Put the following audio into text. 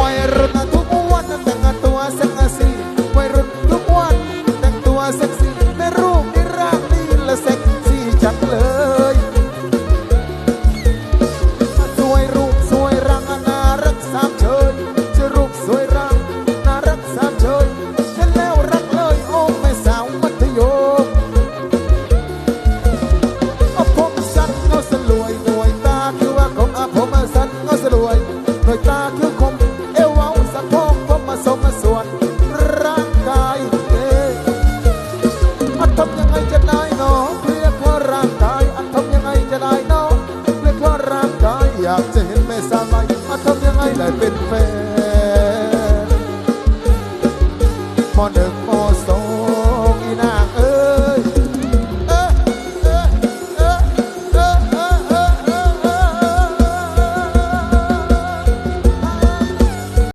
วัยรุ่นทุกวันแต่งตัวเซ็กซี่วยรุ่นทุกวันแต่งตัวเซ็กซี่ในรูปในร่างนี่ลเซ็กซี่จัดเลยสวยรูปสวยร่างน่ารักสามเชยจะรูปสวยร่างน่ารักสามเชยฉันแล้วรักเลยโอ้แม่สาวมัธยมอผมสั้นเงาสลวยหน่ยตาคืว่าของอผมสั้นเงาสลวยหน่ยตาคือ สมส่วนร่างกายเองอันทำยังไงจะได้เนาะเพื่อคลอร่างกายอันทำยังไงจะได้เนาะเพื่อคลอร่างกายอยากจะเห็นแม่สาวไหอันทำยังไงได้เป็นแฟนมอหนึ่งมอสอง